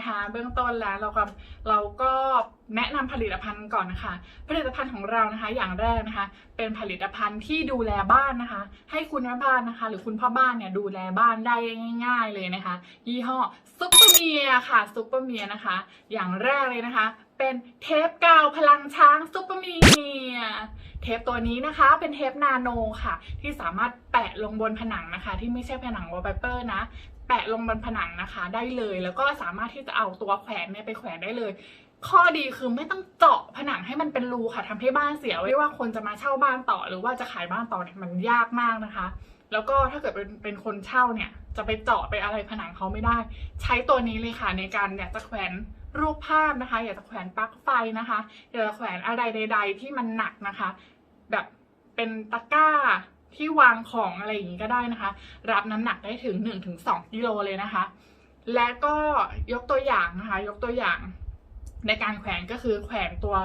นะคะ เบื้องต้นแล้วเราก็เราก็แนะนำผลิตภัณฑ์ก่อนนะคะ ผลิตภัณฑ์ของเรานะคะ อย่างแรกนะคะ เป็นผลิตภัณฑ์ที่ดูแลบ้านนะคะ ให้คุณแม่บ้านนะคะ หรือคุณพ่อบ้านเนี่ยดูแลบ้านได้ง่าย ๆ เลยนะคะ ยี่ห้อซุปเปอร์เมียค่ะซุปเปอร์เมียนะคะ อย่างแรกเลยนะคะ เป็นเทปกาวพลังช้างซุปเปอร์เมียเทปตัวนี้นะคะเป็นเทปนาโนค่ะ ที่สามารถแปะลงบนผนังนะคะ ที่ไม่ใช่ผนังวอลเปเปอร์นะ แปะลงบนผนังนะคะได้เลย แล้วก็สามารถที่จะเอาตัวแขวนเนี่ยไปแขวนได้เลย ข้อดีคือไม่ต้องเจาะผนังให้มันเป็นรูค่ะทำให้บ้านเสียไม่ว่าคนจะมาเช่าบ้านต่อ หรือว่าจะขายบ้านต่อเนี่ยมันยากมากนะคะ แล้วก็ถ้าเกิดเป็นเป็นคนเช่าเนี่ย จะไปเจาะไปอะไรผนังเขาไม่ได้ ใช้ตัวนี้เลยค่ะในการอยากจะแขวนรูปภาพนะคะ อยากจะแขวนปลั๊กไฟนะคะอยากจะแขวนอะไรใด ๆ ที่มันหนักนะคะ แบบเป็นตะกร้า ที่วางของอะไรอย่างนี้ก็ได้นะคะ รับน้ำหนักได้ถึง 1-2กิโลเลยนะคะ และก็ยกตัวอย่างนะคะ ยกตัวอย่างในการแขวนก็คือแขวนตัว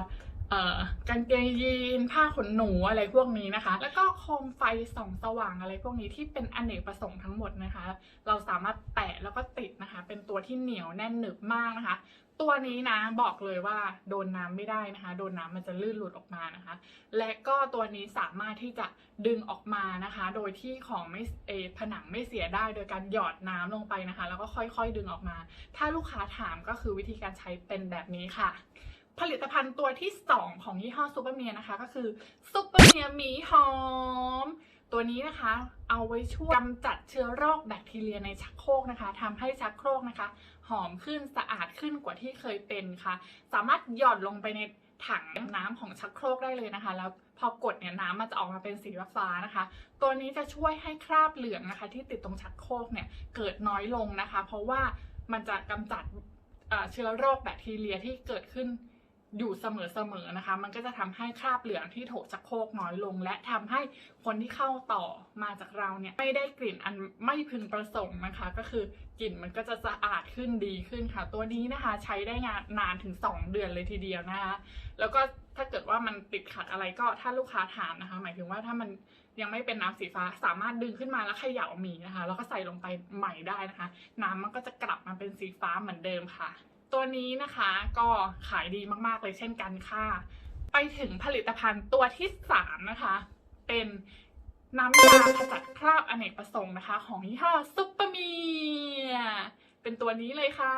กางเกงยีนผ้าขนหนูอะไรพวกนี้นะคะ แล้วก็โคมไฟส่องสว่างอะไรพวกนี้ที่เป็นอเนกประสงค์ทั้งหมดนะคะ เราสามารถแปะแล้วก็ติดนะคะ เป็นตัวที่เหนียวแน่นหนึบมากนะคะ ตัวนี้นะบอกเลยว่าโดนน้ำไม่ได้นะคะ โดนน้ำมันจะลื่นหลุดออกมานะคะ และก็ตัวนี้สามารถที่จะดึงออกมานะคะ โดยที่ของไม่เออผนังไม่เสียได้โดยการหยอดน้ำลงไปนะคะ แล้วก็ค่อยๆดึงออกมา ถ้าลูกค้าถามก็คือวิธีการใช้เป็นแบบนี้ค่ะ ผลิตภัณฑ์ตัวที่ 2 ของยี่ห้อซูเปอร์เมียนะคะ ก็คือซูเปอร์เมียมีหอม ตัวนี้นะคะ เอาไว้ช่วยกำจัดเชื้อโรคแบคทีเรียในชักโครกนะคะทำให้ชักโครกนะคะ หอมขึ้นสะอาดขึ้นกว่าที่เคยเป็นค่ะ สามารถหย่อนลงไปในถังน้ำของชักโครกได้เลยนะคะ แล้วพอกดเนี่ยน้ำมันจะออกมาเป็นสีฟ้านะคะ ตัวนี้จะช่วยให้คราบเหลืองนะคะ ที่ติดตรงชักโครกเนี่ยเกิดน้อยลงนะคะ เพราะว่ามันจะกำจัดเชื้อโรคแบคทีเรียที่เกิดขึ้น อยู่เสมอๆนะคะ มันก็จะทำให้คราบเหลืองที่โถชักโครกน้อยลง และทำให้คนที่เข้าต่อมาจากเราเนี่ยไม่ได้กลิ่นอันไม่พึงประสงค์นะคะ ก็คือกลิ่นมันก็จะสะอาดขึ้นดีขึ้นค่ะ ตัวนี้นะคะใช้ได้งานนานถึง 2 เดือนเลยทีเดียวนะคะ แล้วก็ถ้าเกิดว่ามันติดขัดอะไรก็ถ้าลูกค้าถามนะคะ หมายถึงว่าถ้ามันยังไม่เป็นน้ำสีฟ้าสามารถดึงขึ้นมาแล้วเขย่าหมีนะคะ แล้วก็ใส่ลงไปใหม่ได้นะคะ น้ำมันก็จะกลับมาเป็นสีฟ้าเหมือนเดิมค่ะ ตัวนี้นะคะ ก็ขายดีมากๆเลยเช่นกันค่ะ ไปถึงผลิตภัณฑ์ตัวที่สามนะคะ เป็นน้ำยาขจัดคราบอเนกประสงค์นะคะ ของยี่ห้อซุปเปอร์เมียเป็นตัวนี้เลยค่ะ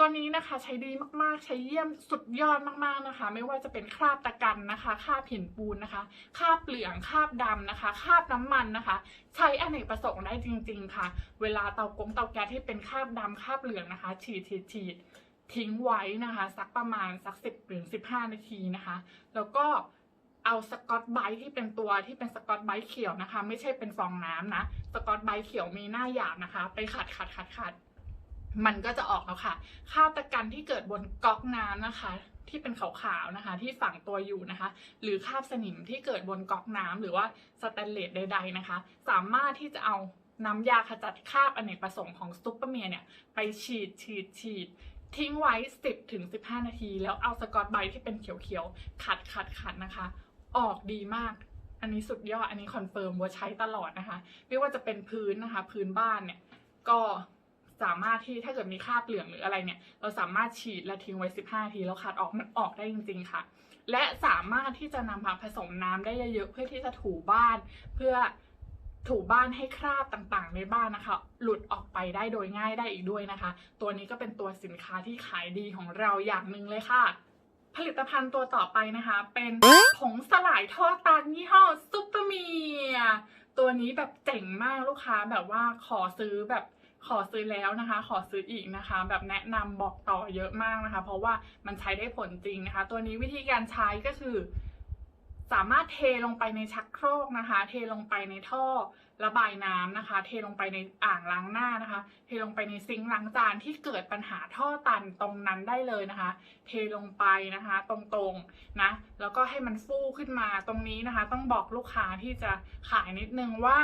ตัวนี้นะคะใช้ดีมากๆ ใช้เยี่ยมสุดยอดมากๆนะคะ ไม่ว่าจะเป็นคราบตะกันนะคะคราบหินปูนนะคะคราบเหลืองคราบดำนะคะคราบน้ำมันนะคะ ใช้อเนกประสงค์ได้จริง ๆ ค่ะ เวลาเตากงเตาแก๊สที่เป็นคราบดำคราบเหลืองนะคะ ฉีดฉีดฉีดทิ้งไว้นะคะ สักประมาณสักสิบหรือสิบห้านาทีนะคะ แล้วก็เอาสกอตไบที่เป็นตัวที่เป็นสกอตไบเขียวนะคะ ไม่ใช่เป็นฟองน้ำนะสกอตไบเขียวมีหน้าหยาบนะคะ ไปขัดขัดขัดขัด มันก็จะออกแล้วค่ะคราบตะกันที่เกิดบนก๊อกน้ำนะคะ ที่เป็นขาวๆนะคะ ที่ฝังตัวอยู่นะคะ หรือคราบสนิมที่เกิดบนก๊อกน้ำหรือว่าสแตนเลสใด ๆนะคะ สามารถที่จะเอาน้ำยาขจัดคราบอเนกประสงค์ของซุปเปอร์เมียเนี่ย ไปฉีดฉีดฉีดทิ้งไว้ 10ถึง15 นาที แล้วเอาสกอตไบที่เป็นเขียวๆ ขัดขัดขัดนะคะ ออกดีมาก อันนี้สุดยอด อันนี้คอนเฟิร์มว่าใช้ตลอดนะคะ ไม่ว่าจะเป็นพื้นนะคะ พื้นบ้านเนี่ย ก็ สามารถที่ถ้าเกิดมีคราบเหลืองหรืออะไรเนี่ย เราสามารถฉีดและทิ้งไว้ 15นาทีแล้วขัดออกมันออกได้จริง ๆ ค่ะ และสามารถที่จะนำมาผสมน้ำได้เยอะๆเพื่อที่จะถูบ้าน เพื่อถูบ้านให้คราบต่างๆ ในบ้านนะคะ หลุดออกไปได้โดยง่ายได้อีกด้วยนะคะ ตัวนี้ก็เป็นตัวสินค้าที่ขายดีของเราอย่างหนึ่งเลยค่ะ ผลิตภัณฑ์ตัวต่อไปนะคะ เป็นผงสลายท่อตันยี่ห้อซุปเปอร์เมียตัวนี้แบบเจ๋งมากลูกค้าแบบว่าขอซื้อแบบ ขอซื้อแล้วนะคะ ขอซื้ออีกนะคะ แบบแนะนำบอกต่อเยอะมากนะคะ เพราะว่ามันใช้ได้ผลจริงนะคะ ตัวนี้วิธีการใช้ก็คือ สามารถเทลงไปในชักโครกนะคะ เทลงไปในท่อระบายน้ำนะคะ เทลงไปในอ่างล้างหน้านะคะ เทลงไปในซิงค์ล้างจานที่เกิดปัญหาท่อตันตรงนั้นได้เลยนะคะ เทลงไปนะคะ ตรงๆนะ แล้วก็ให้มันฟูขึ้นมาตรงนี้นะคะ ต้องบอกลูกค้าที่จะขายนิดนึงว่า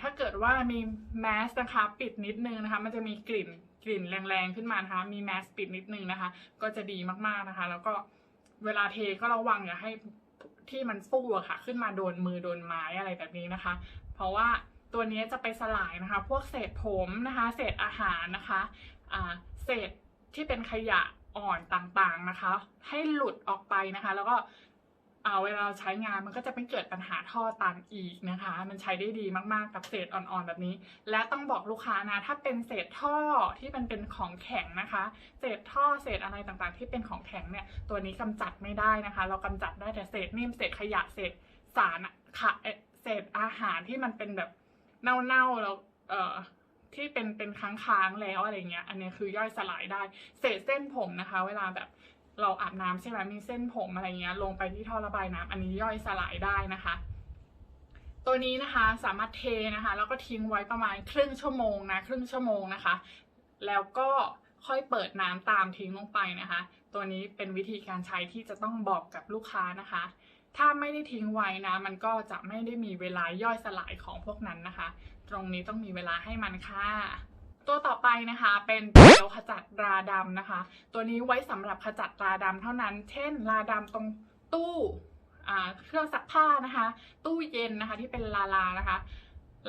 ถ้าเกิดว่ามีแมสนะคะปิดนิดนึงนะคะมันจะมีกลิ่นกลิ่นแรงๆขึ้นมานะคะมีแมสปิดนิดนึงนะคะ ก็จะดีมากๆนะคะ แล้วก็เวลาเทก็ระวังอย่าให้ที่มันฟูอะค่ะ ขึ้นมาโดนมือโดนไม้อะไรแบบนี้นะคะ เพราะว่าตัวนี้จะไปสลายนะคะ พวกเศษผมนะคะ เศษอาหารนะคะเศษที่เป็นขยะอ่อนต่างๆนะคะ ให้หลุดออกไปนะคะ แล้วก็ เวลาเราใช้งานมันก็จะไม่เกิดปัญหาท่อตันอีกนะคะ มันใช้ได้ดีมากๆกับเศษอ่อนๆแบบนี้ และต้องบอกลูกค้านะ ถ้าเป็นเศษท่อที่มันเป็นของแข็งนะคะ เศษท่อเศษอะไรต่างๆ ที่เป็นของแข็งเนี่ย ตัวนี้กำจัดไม่ได้นะคะ เรากำจัดได้แต่เศษนิ่มเศษขยะเศษสารอะค่ะเอ่อเศษอาหารที่มันเป็นแบบเน่าๆแล้วเอ่อที่เป็นเป็นค้างๆแล้วอะไรเงี้ย อันนี้คือย่อยสลายได้ เศษเส้นผมนะคะ เวลาแบบ เราอาบน้ำใช่ไหมมีเส้นผมอะไรเงี้ยลงไปที่ท่อระบายน้ำอันนี้ย่อยสลายได้นะคะ ตัวนี้นะคะสามารถเทนะคะ แล้วก็ทิ้งไว้ประมาณครึ่งชั่วโมงนะครึ่งชั่วโมงนะคะ แล้วก็ค่อยเปิดน้ำตามทิ้งลงไปนะคะ ตัวนี้เป็นวิธีการใช้ที่จะต้องบอกกับลูกค้านะคะ ถ้าไม่ได้ทิ้งไว้นะ มันก็จะไม่ได้มีเวลาย่อยสลายของพวกนั้นนะคะ ตรงนี้ต้องมีเวลาให้มันค่ะ ตัวต่อไปนะคะเป็นเจลขจัดราดำนะคะ ตัวนี้ไว้สำหรับขจัดราดำเท่านั้น เช่น ราดำตรงตู้เครื่องซักผ้านะคะ ตู้เย็นนะคะที่เป็นลาลานะคะ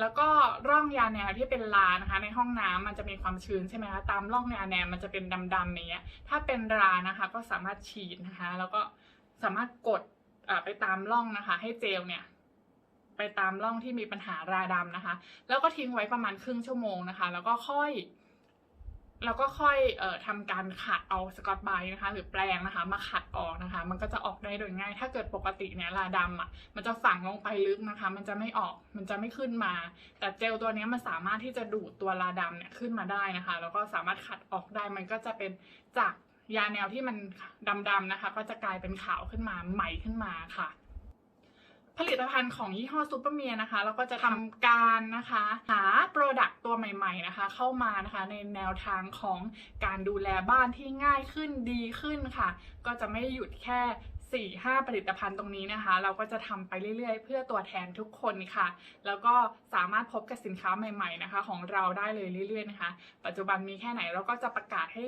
แล้วก็ร่องยาแนวที่เป็นลานะคะ ในห้องน้ำมันจะมีความชื้นใช่ไหมคะตามร่องยาแนวมันจะเป็นดำๆอย่างเงี้ย ถ้าเป็นรานะคะ ก็สามารถฉีดนะคะ แล้วก็สามารถกดไปตามร่องนะคะ ให้เจลเนี่ย ไปตามร่องที่มีปัญหาราดำนะคะ แล้วก็ทิ้งไว้ประมาณครึ่งชั่วโมงนะคะ แล้วก็ค่อยแล้วก็ค่อยเอ่อทำการขัดเอาสกอตไบรท์นะคะ หรือแปรงนะคะ มาขัดออกนะคะ มันก็จะออกได้โดยง่าย ถ้าเกิดปกติเนี่ยราดำอะมันจะฝังลงไปลึกนะคะ มันจะไม่ออกมันจะไม่ขึ้นมา แต่เจลตัวนี้มันสามารถที่จะดูดตัวราดำเนี่ยขึ้นมาได้นะคะ แล้วก็สามารถขัดออกได้มันก็จะเป็นจากยาแนวที่มันดำๆนะคะ ก็จะกลายเป็นขาวขึ้นมาใหม่ขึ้นมาค่ะ ผลิตภัณฑ์ของยี่ห้อซูเปอร์เมียนะคะเราก็จะทำการนะคะหาโปรดักต์ตัวใหม่ๆนะคะ เข้ามานะคะในแนวทางของการดูแลบ้านที่ง่ายขึ้นดีขึ้นค่ะ ก็จะไม่หยุดแค่4 5ผลิตภัณฑ์ตรงนี้นะคะ เราก็จะทำไปเรื่อยๆ เพื่อตัวแทนทุกคนค่ะ แล้วก็สามารถพบกับสินค้าใหม่ ๆนะคะ ของเราได้เลยเรื่อย ๆ นะคะ ปัจจุบันมีแค่ไหนเราก็จะประกาศให้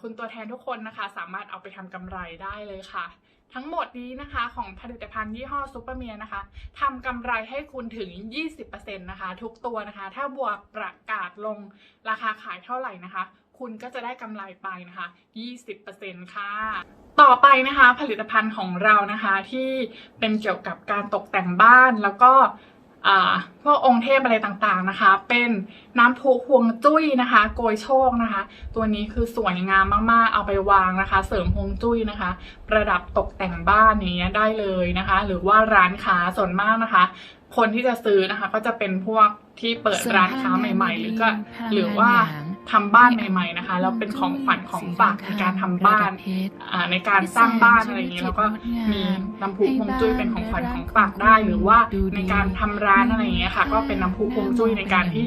คุณตัวแทนทุกคนนะคะ สามารถเอาไปทำกำไรได้เลยค่ะ ทั้งหมดนี้นะคะของผลิตภัณฑ์ยี่ห้อซูเปอร์เมียนะคะทำกำไรให้คุณถึง 20%นะคะทุกตัวนะคะ ถ้าบวกประกาศลงราคาขายเท่าไหร่นะคะ คุณก็จะได้กำไรไปนะคะ 20%ค่ะต่อไปนะคะผลิตภัณฑ์ของเรานะคะที่เป็นเกี่ยวกับการตกแต่งบ้านแล้วก็ พวกองค์เทพอะไรต่างๆนะคะ เป็นน้ำพุพวงจุ้ยนะคะ โกยโชคนะคะ ตัวนี้คือสวยงามมากๆ เอาไปวางนะคะ เสริมฮวงจุ้ยนะคะ ประดับตกแต่งบ้านอย่างเงี้ยได้เลยนะคะ หรือว่าร้านค้าส่วนมากนะคะ คนที่จะซื้อนะคะ ก็จะเป็นพวกที่เปิดร้านค้าใหม่ ๆ หรือก็หรือว่า ทำบ้านใหม่ๆนะคะแล้วเป็นของขวัญของฝากในการทำบ้านอ่าในการสร้างบ้านอะไรอย่างนี้แล้วก็มีน้ำพุฮวงจุ้ยเป็นของขวัญของฝากได้ หรือว่าในการทำร้านอะไรอย่างเงี้ยค่ะ ก็เป็นน้ำพุฮวงจุ้ยในการที่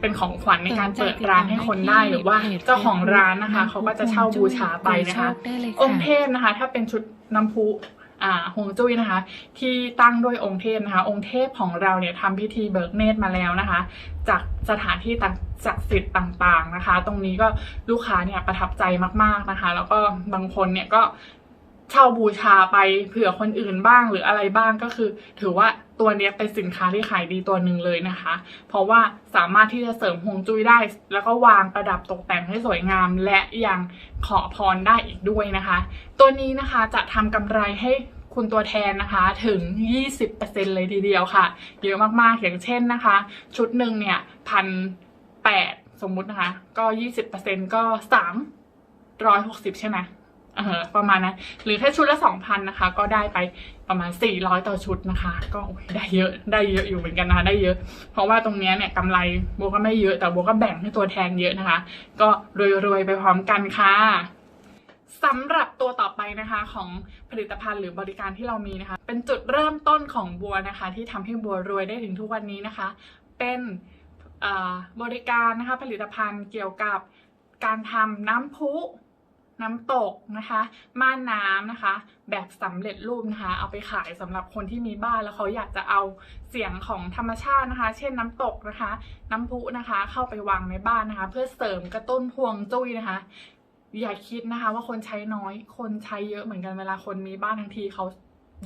เป็นของขวัญในการเปิดร้านให้คนได้หรือว่าเจ้าของร้านนะคะเขาก็จะเช่าบูชาไปนะคะ องค์เทพนะคะ ถ้าเป็นชุดน้ำพุ ฮวงจุ้ยนะคะ ที่ตั้งด้วยองค์เทพนะคะ องค์เทพของเราเนี่ยทำพิธีเบิกเนตรมาแล้วนะคะ จากสถานที่ต่างศักดิ์สิทธิ์ต่างๆนะคะ ตรงนี้ก็ลูกค้าเนี่ยประทับใจมากๆนะคะ แล้วก็บางคนเนี่ยก็ เช่าบูชาไปเผื่อคนอื่นบ้างหรืออะไรบ้างก็คือ ถือว่าตัวนี้เป็นสินค้าที่ขายดีตัวหนึ่งเลยนะคะ เพราะว่าสามารถที่จะเสริมฮวงจุ้ยได้ แล้วก็วางประดับตกแต่งให้สวยงาม และยังขอพรได้อีกด้วยนะคะ ตัวนี้นะคะจะทำกำไรให้คุณตัวแทนนะคะถึง 20%เลยทีเดียวค่ะ เยอะมากๆอย่างเช่นนะคะ ชุดหนึ่งเนี่ยพันแปดสมมุตินะคะ ก็ 20%ก็สามร้อยหกสิบใช่ไหม เออประมาณนั้นหรือถ้าชุดละ2,000นนะคะ ก็ได้ไปประมาณ 400 ต่อชุดนะคะ ก็ได้เยอะได้เยอะอยู่เหมือนกันนะคะได้เยอะ เพราะว่าตรงนี้เนี่ยกำไรโบก็ไม่เยอะแต่โบก็แบ่งให้ตัวแทนเยอะนะคะ ก็รวยๆไปพร้อมกันค่ะสำหรับตัวต่อไปนะคะของผลิตภัณฑ์หรือบริการที่เรามีนะคะ เป็นจุดเริ่มต้นของบัวนะคะ ที่ทำให้บัวรวยได้ถึงทุกวันนี้นะคะ เป็นบริการนะคะผลิตภัณฑ์เกี่ยวกับการทำน้ำพุ น้ำตกนะคะ ม่านน้ำนะคะ แบบสำเร็จรูปนะคะ เอาไปขายสำหรับคนที่มีบ้านแล้วเขาอยากจะเอาเสียงของธรรมชาตินะคะ เช่นน้ำตกนะคะ น้ำพุนะคะ เข้าไปวางในบ้านนะคะ เพื่อเสริมกระตุ้นพวงจุ้ยนะคะ อย่าคิดนะคะว่าคนใช้น้อย คนใช้เยอะเหมือนกันเวลาคนมีบ้านทั้งทีเขา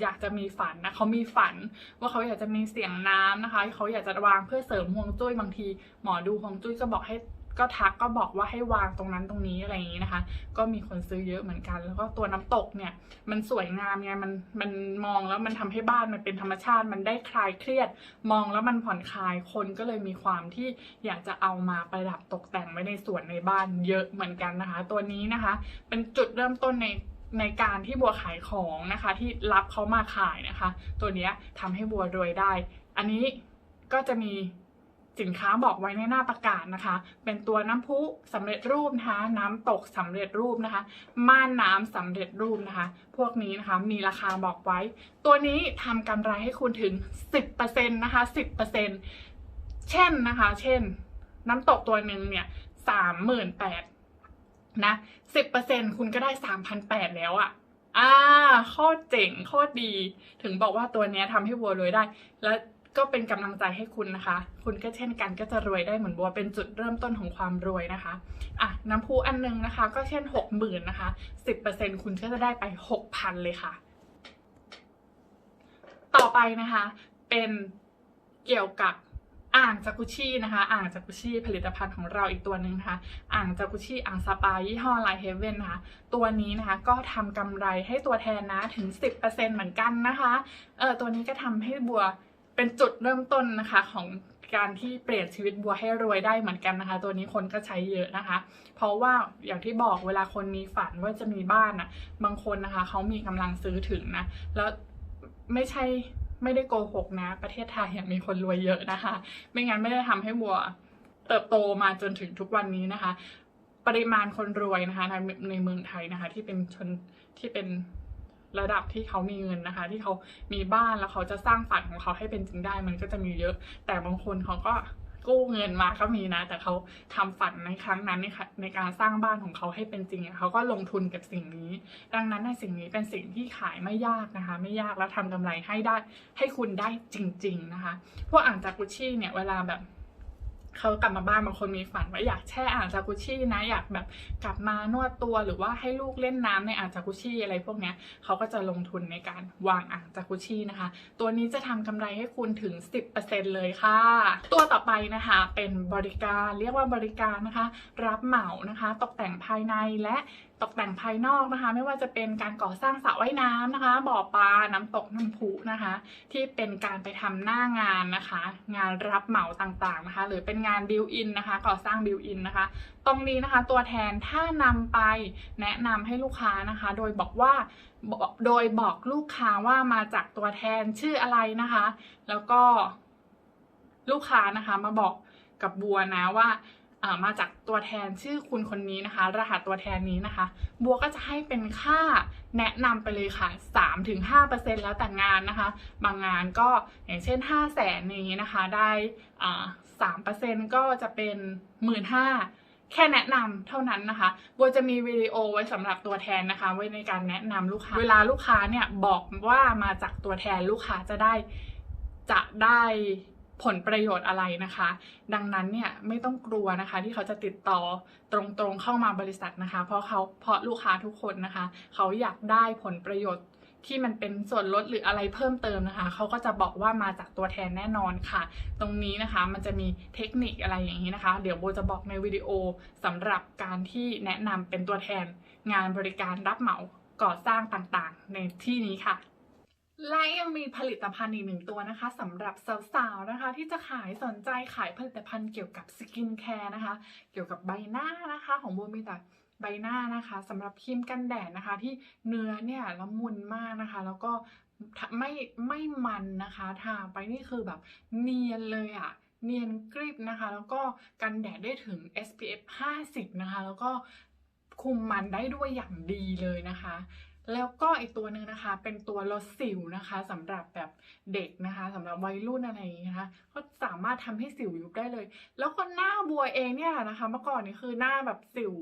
อยากจะมีฝันนะเขามีฝันว่าเขาอยากจะมีเสียงน้ำนะคะเขาอยากจะวางเพื่อเสริมฮวงจุ้ยบางที หมอดูฮวงจุ้ยก็บอกให้ ก็ทักก็บอกว่าให้วางตรงนั้นตรงนี้อะไรอย่างนี้นะคะ ก็มีคนซื้อเยอะเหมือนกัน แล้วก็ตัวน้ำตกเนี่ยมันสวยงามไงมันมันมองแล้วมันทำให้บ้านมันเป็นธรรมชาติ มันได้คลายเครียด มองแล้วมันผ่อนคลายคนก็เลยมีความที่อยากจะเอามาประดับตกแต่งไว้ในสวนในบ้านเยอะเหมือนกันนะคะ ตัวนี้นะคะ เป็นจุดเริ่มต้นในในการที่บัวขายของนะคะ ที่รับเขามาขายนะคะ ตัวนี้ทำให้บัวรวยได้ อันนี้ก็จะมี สินค้าบอกไว้ในหน้าประกาศนะคะ เป็นตัวน้ำพุสำเร็จรูปนะคะน้ำตกสำเร็จรูปนะคะ ม่านน้ำสำเร็จรูปนะคะ พวกนี้นะคะมีราคาบอกไว้ ตัวนี้ทำกำไรให้คุณถึง 10%นะคะ 10%เช่นนะคะ เช่น น้ำตกตัวหนึ่งเนี่ยสามหมื่นแปดนะสิบเปอร์เซ็นคุณก็ได้สามพันแปดแล้วอะอ่าโคตรเจ๋งโคตรดี ถึงบอกว่าตัวเนี้ยทำให้บัวรวยได้ แล้ว ก็เป็นกำลังใจให้คุณนะคะ คุณก็เช่นกันก็จะรวยได้เหมือนบัวเป็นจุดเริ่มต้นของความรวยนะคะอะน้ำพุอันนึงนะคะ ก็เช่นหกหมื่นนะคะสิบเปอร์เซ็นคุณก็จะได้ไปหกพันเลยค่ะ ต่อไปนะคะ เป็นเกี่ยวกับอ่างจากุชินะคะ อ่างจากุชิผลิตภัณฑ์ของเราอีกตัวหนึ่งนะคะ อ่างจากุชิอ่างสปายี่ห้อไลเฮเว่นนะคะ ตัวนี้นะคะก็ทำกำไรให้ตัวแทนนะถึง 10%เหมือนกันนะคะ เออตัวนี้ก็ทำให้บัว เป็นจุดเริ่มต้นนะคะของการที่เปลี่ยนชีวิตบัวให้รวยได้เหมือนกันนะคะ ตัวนี้คนก็ใช้เยอะนะคะ เพราะว่าอย่างที่บอกเวลาคนมีฝันว่าจะมีบ้านอะ บางคนนะคะเขามีกำลังซื้อถึงนะ แล้วไม่ใช่ไม่ได้โกหกนะ ประเทศไทยยังมีคนรวยเยอะนะคะ ไม่งั้นไม่ได้ทำให้บัวเติบโตมาจนถึงทุกวันนี้นะคะ ปริมาณคนรวยนะคะในในเมืองไทยนะคะ ที่เป็นชนที่เป็น ระดับที่เขามีเงินนะคะ ที่เขามีบ้านแล้วเขาจะสร้างฝันของเขาให้เป็นจริงได้มันก็จะมีเยอะ แต่บางคนเขาก็กู้เงินมาก็มีนะ แต่เขาทำฝันในครั้งนั้นในในการสร้างบ้านของเขาให้เป็นจริงเขาก็ลงทุนกับสิ่งนี้ ดังนั้นในสิ่งนี้เป็นสิ่งที่ขายไม่ยากนะคะ ไม่ยากแล้วทำกำไรให้ได้ให้คุณได้จริง ๆนะคะ พวกอ่างจากกุชชี่เนี่ยเวลาแบบ เขากลับมาบ้านบางคนมีฝันว่าอยากแช่อ่างจากุชี่นะอยากแบบกลับมานวดตัวหรือว่าให้ลูกเล่นน้ำในอ่างจากุชี่อะไรพวกเนี้ยเขาก็จะลงทุนในการวางอ่างจากุชี่นะคะ ตัวนี้จะทำกำไรให้คุณถึง 10%เลยค่ะ ตัวต่อไปนะคะเป็นบริการเรียกว่าบริการนะคะ รับเหมานะคะ ตกแต่งภายในและ ตกแต่งภายนอกนะคะ ไม่ว่าจะเป็นการก่อสร้างสระว่ายน้ำนะคะ บ่อปลาน้ำตกน้ำพุนะคะ ที่เป็นการไปทำหน้างานนะคะ งานรับเหมาต่างๆนะคะ หรือเป็นงานบิวอินนะคะ ก่อสร้างบิวอินนะคะ ตรงนี้นะคะตัวแทนถ้านำไปแนะนำให้ลูกค้านะคะ โดยบอกว่าบอกโดยบอกลูกค้าว่ามาจากตัวแทนชื่ออะไรนะคะ แล้วก็ลูกค้านะคะมาบอกกับบัวนะว่า มาจากตัวแทนชื่อคุณคนนี้นะคะ รหัสตัวแทนนี้นะคะ บัวก็จะให้เป็นค่าแนะนำไปเลยค่ะ 3-5%แล้วแต่งานนะคะ บางงานก็อย่างเช่น 5 0 0แสนนี้นะคะ ได้สามเปอ่า3%ก็จะเป็น15,000แค่แนะนำเท่านั้นนะคะ บัวจะมีวิดีโอไว้สำหรับตัวแทนนะคะ ไว้ในการแนะนำลูกค้า เวลาลูกค้าเนี่ยบอกว่ามาจากตัวแทนลูกค้าจะได้จะได้ ผลประโยชน์อะไรนะคะ ดังนั้นเนี่ยไม่ต้องกลัวนะคะ ที่เขาจะติดต่อตรงๆเข้ามาบริษัทนะคะ เพราะเขาเพราะลูกค้าทุกคนนะคะ เขาอยากได้ผลประโยชน์ที่มันเป็นส่วนลดหรืออะไรเพิ่มเติมนะคะ เขาก็จะบอกว่ามาจากตัวแทนแน่นอนค่ะ ตรงนี้นะคะมันจะมีเทคนิคอะไรอย่างนี้นะคะ เดี๋ยวโบจะบอกในวิดีโอสำหรับการที่แนะนำเป็นตัวแทนงานบริการรับเหมาก่อสร้างต่างๆ ในที่นี้ค่ะ และยังมีผลิตภัณฑ์อีกหนึ่งตัวนะคะสำหรับสาวๆนะคะ ที่จะขายสนใจขายผลิตภัณฑ์เกี่ยวกับสกินแคร์นะคะ เกี่ยวกับใบหน้านะคะของโบมีแต่ใบหน้านะคะสำหรับครีมกันแดดนะคะ ที่เนื้อเนี่ยละมุนมากนะคะ แล้วก็ไม่ไม่มันนะคะทาไปนี่คือแบบเนียนเลยอะเนียนกริบนะคะ แล้วก็กันแดดได้ถึง SPF 50 นะคะ แล้วก็คุมมันได้ด้วยอย่างดีเลยนะคะ แล้วก็อีกตัวหนึ่งนะคะ เป็นตัวลดสิวนะคะสำหรับแบบเด็กนะคะสำหรับวัยรุ่นอะไรอย่างนี้นะคะก็สามารถทำให้สิวยุบได้เลย แล้วก็หน้าบัวเองเนี่ยนะคะ เมื่อก่อนนี่คือหน้าแบบสิว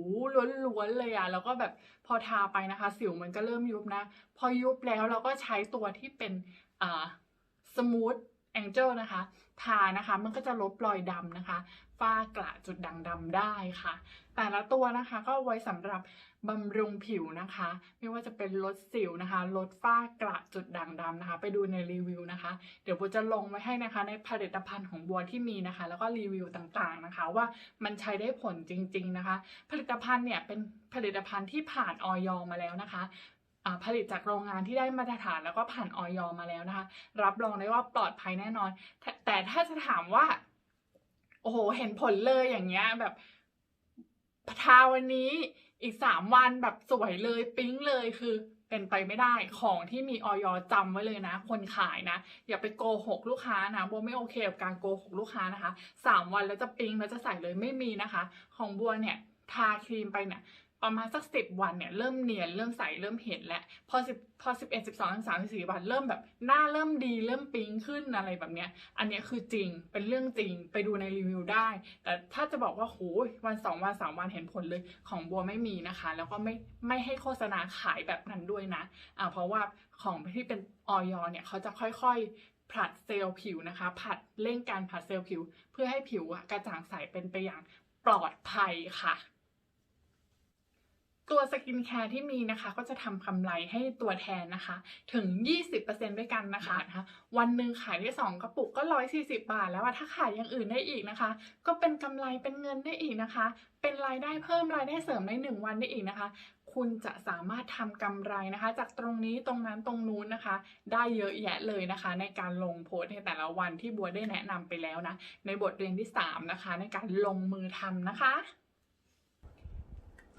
ล้วนๆเลยอะแล้วก็แบบพอทาไปนะคะ สิวมันก็เริ่มยุบนะ พอยุบแล้วเราก็ใช้ตัวที่เป็นอ่าสมูทแองเจิลนะคะทานะคะ มันก็จะลบรอยดำนะคะฝ้ากระจุดด่างดำได้ค่ะ แต่ละตัวนะคะ ก็ไว้สำหรับบำรุงผิวนะคะ ไม่ว่าจะเป็นลดสิวนะคะ ลดฝ้ากระจุดด่างดำนะคะ ไปดูในรีวิวนะคะ เดี๋ยวโบจะลงไว้ให้นะคะ ในผลิตภัณฑ์ของบัวที่มีนะคะ แล้วก็รีวิวต่างๆนะคะ ว่ามันใช้ได้ผลจริง ๆนะคะ ผลิตภัณฑ์เนี่ยเป็นผลิตภัณฑ์ที่ผ่านออยมาแล้วนะคะผลิตจากโรงงานที่ได้มาตรฐานแล้วก็ผ่านออยมาแล้วนะคะ รับรองได้ว่าปลอดภัยแน่นอน แต่ถ้าจะถามว่า โอ้โห เห็นผลเลยอย่างเงี้ยแบบ ทาวันนี้อีกสามวันแบบสวยเลยปิ๊งเลยคือเป็นไปไม่ได้ของที่มีออยจำไว้เลยนะ คนขายนะ อย่าไปโกหกลูกค้านะบัวไม่โอเคกับการโกหกลูกค้านะคะสามวันแล้วจะปิ๊งแล้วจะใส่เลยไม่มีนะคะ ของบัวเนี่ยทาครีมไปเนี่ย ประมาณสักสิบวันเนี่ยเริ่มเนียนเริ่มใสเริ่มเห็นแล้วพอสิบพอสิบเอ็ดสิบสองสิบสามสิบสี่วันเริ่มแบบหน้าเริ่มดีเริ่มปิ๊งขึ้นอะไรแบบเนี้ย อันเนี้ยคือจริงเป็นเรื่องจริงไปดูในรีวิวได้ แต่ถ้าจะบอกว่าโหยวันสองวันสามวันเห็นผลเลยของบัวไม่มีนะคะ แล้วก็ไม่ไม่ให้โฆษณาขายแบบนั้นด้วยนะอ่าเพราะว่าของที่เป็นออยเนี่ยเขาจะค่อยๆผลัดเซลล์ผิวนะคะผัดเร่งการผลัดเซลล์ผิว เพื่อให้ผิวอะกระจ่างใสเป็นไปอย่างปลอดภัยค่ะ ตัวสกินแคร์ที่มีนะคะก็จะทำกำไรให้ตัวแทนนะคะ ถึง 20%ด้วยกันนะคะนะคะวันหนึ่งขายได้ 2 กระปุกก็ 140 บาท แล้วอะถ้าขายอย่างอื่นได้อีกนะคะ ก็เป็นกำไรเป็นเงินได้อีกนะคะ เป็นรายได้เพิ่มรายได้เสริมใน 1 วันได้อีกนะคะ คุณจะสามารถทำกำไรนะคะ จากตรงนี้ตรงนั้นตรงนู้นนะคะ ได้เยอะแยะเลยนะคะ ในการลงโพสต์ในแต่ละวันที่บัวได้แนะนำไปแล้วนะในบทเรียนที่ 3 นะคะ ในการลงมือทำนะคะ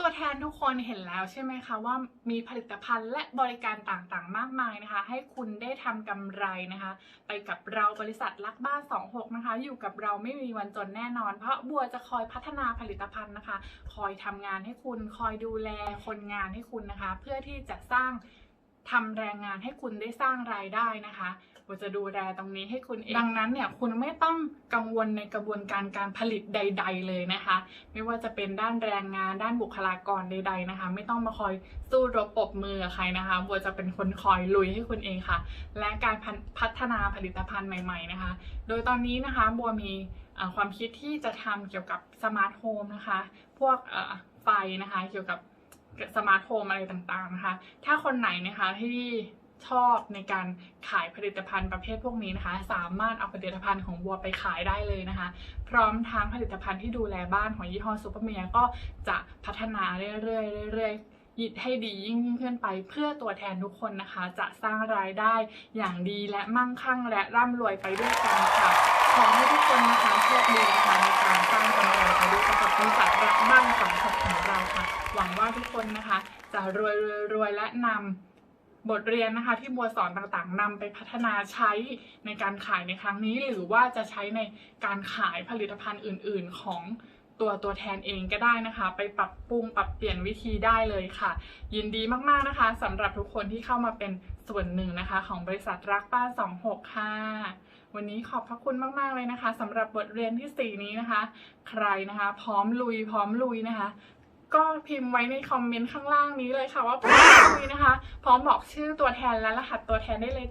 ตัวแทนทุกคนเห็นแล้วใช่ไหมคะว่ามีผลิตภัณฑ์และบริการต่างๆ มากมายนะคะ ให้คุณได้ทำกำไรนะคะ ไปกับเราบริษัทลักบ้าน26 นะคะ อยู่กับเราไม่มีวันจนแน่นอน เพราะบัวจะคอยพัฒนาผลิตภัณฑ์นะคะ คอยทำงานให้คุณคอยดูแลคนงานให้คุณนะคะ เพื่อที่จะสร้างทำแรงงานให้คุณได้สร้างรายได้นะคะ บัวจะดูแลตรงนี้ให้คุณเองดังนั้นเนี่ยคุณไม่ต้องกังวลในกระบวนการการผลิตใด ๆ เลยนะคะ ไม่ว่าจะเป็นด้านแรงงานด้านบุคลากรใด ๆนะคะ ไม่ต้องมาคอยสู้รบปบมือกับใครนะคะบัวจะเป็นคนคอยลุยให้คุณเองค่ะ และการพันพัฒนาผลิตภัณฑ์ใหม่ ๆนะคะ โดยตอนนี้นะคะบัวมีความคิดที่จะทำเกี่ยวกับสมาร์ทโฮมนะคะ พวกไฟนะคะเกี่ยวกับสมาร์ทโฮมอะไรต่างๆนะคะ ถ้าคนไหนนะคะที่ ชอบในการขายผลิตภัณฑ์ประเภทพวกนี้นะคะ สามารถเอาผลิตภัณฑ์ของบัวไปขายได้เลยนะคะ พร้อมทั้งผลิตภัณฑ์ที่ดูแลบ้านของยี่ห้อซูเปอร์เมียก็จะพัฒนาเรื่อยๆเรื่อยๆยิดให้ดียิ่งขึ้นไปเพื่อตัวแทนทุกคนนะคะ จะสร้างรายได้อย่างดีและมั่งคั่งและร่ำรวยไปด้วยกันค่ะ ขอให้ทุกคนนะคะโชคดีนะคะในการสร้างกำไรไปด้วยกันกับบริษัทรักบ้านสองหกของเราค่ะ หวังว่าทุกคนนะคะ จะรวยรวยรวยและนำ บทเรียนนะคะที่บัวสอนต่างๆนำไปพัฒนาใช้ในการขายในครั้งนี้ หรือว่าจะใช้ในการขายผลิตภัณฑ์อื่น ๆ ของตัวตัวแทนเองก็ได้นะคะ ไปปรับปรุงปรับเปลี่ยนวิธีได้เลยค่ะ ยินดีมากๆนะคะสำหรับทุกคนที่เข้ามาเป็นส่วนหนึ่งนะคะ ของบริษัทรักบ้า 26 ค่ะ วันนี้ขอบพระคุณมากๆเลยนะคะสำหรับบทเรียนที่ 4 นี้นะคะ ใครนะคะ พร้อมลุยพร้อมลุยนะคะ ก็พิมพ์ไว้ในคอมเมนต์ข้างล่างนี้เลยค่ะว่าพร้อมนี้นะคะ พร้อมบอกชื่อตัวแทนและรหัสตัวแทนได้เลย